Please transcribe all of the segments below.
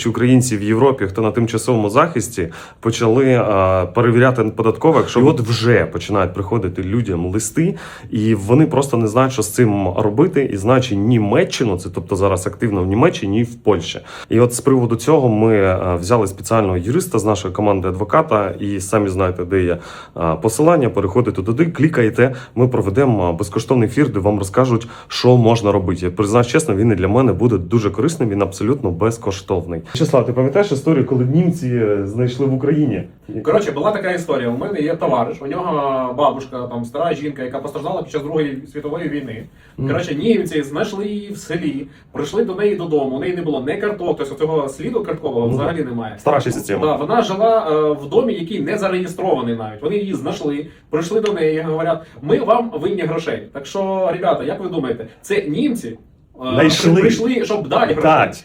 Що Українці в Європі, хто на тимчасовому захисті, почали а, перевіряти податкових, що от вже починають приходити людям листи, і вони просто не знають, що з цим робити, і знаючи Німеччину, це тобто зараз активно в Німеччині і в Польщі. І от з приводу цього ми а, взяли спеціального юриста з нашої команди адвоката, і самі знаєте, де є а, посилання. Переходите туди, клікаєте. Ми проведемо безкоштовний ефір, де вам розкажуть, що можна робити. Я признаюсь чесно, він і для мене буде дуже корисним. Він абсолютно безкоштовний. Вячеслав, ти пам'ятаєш історію, коли німці е, знайшли в Україні? Коротше, була така історія. У мене є товариш, у нього бабушка, там стара жінка, яка постраждала під час Другої світової війни. Коротше, німці знайшли її в селі, прийшли до неї додому. У неї не було не карток, тобто цього сліду карткового Ну, взагалі немає. Старша система. Да, вона жила е, в домі, який не зареєстрований навіть. Вони її знайшли, прийшли до неї і говорять: ми вам винні грошей. Так що, ребята, як ви думаєте, це німці е, прийшли, щоб дати грошей.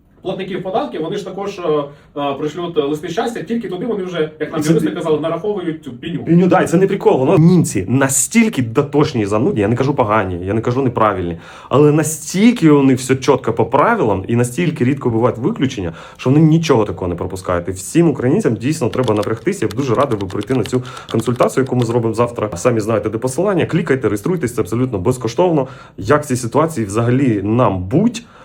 Платників податків, вони ж також е, е, пришлють листи щастя, тільки туди вони вже, як нам юристи ти- казали, нараховують цю пеню. Піню, дай, це не прикол. Воно німці настільки дотошні і занудні, я не кажу погані, я не кажу неправильні, але настільки вони все чітко по правилам і настільки рідко бувають виключення, що вони нічого такого не пропускають. І всім українцям дійсно треба напрягтися. Я б дуже радий би прийти на цю консультацію, яку ми зробимо завтра. Самі знаєте, де посилання. Клікайте, реєструйтесь, це абсолютно безкоштовно. Як в цій ситуації взагалі нам будь.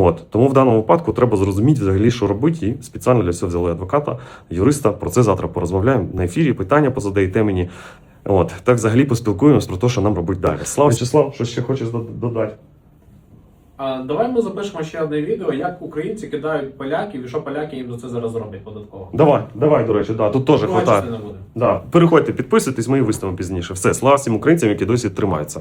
От тому в даному випадку треба зрозуміти взагалі, що робити, і спеціально для цього взяли адвоката, юриста. Про це завтра порозмовляємо на ефірі. Питання позадаєте мені. От так взагалі поспілкуємось про те, що нам робити далі. Слава Вячеслав, що ще хочеш додати? А давай ми запишемо ще одне відео, як українці кидають поляків і що поляки їм за це зараз роблять податково. Давай, давай, до речі, да, тут теж хватає. Да. Переходьте, підписуйтесь, ми і виставимо пізніше. Все, слава всім українцям, які досі тримаються.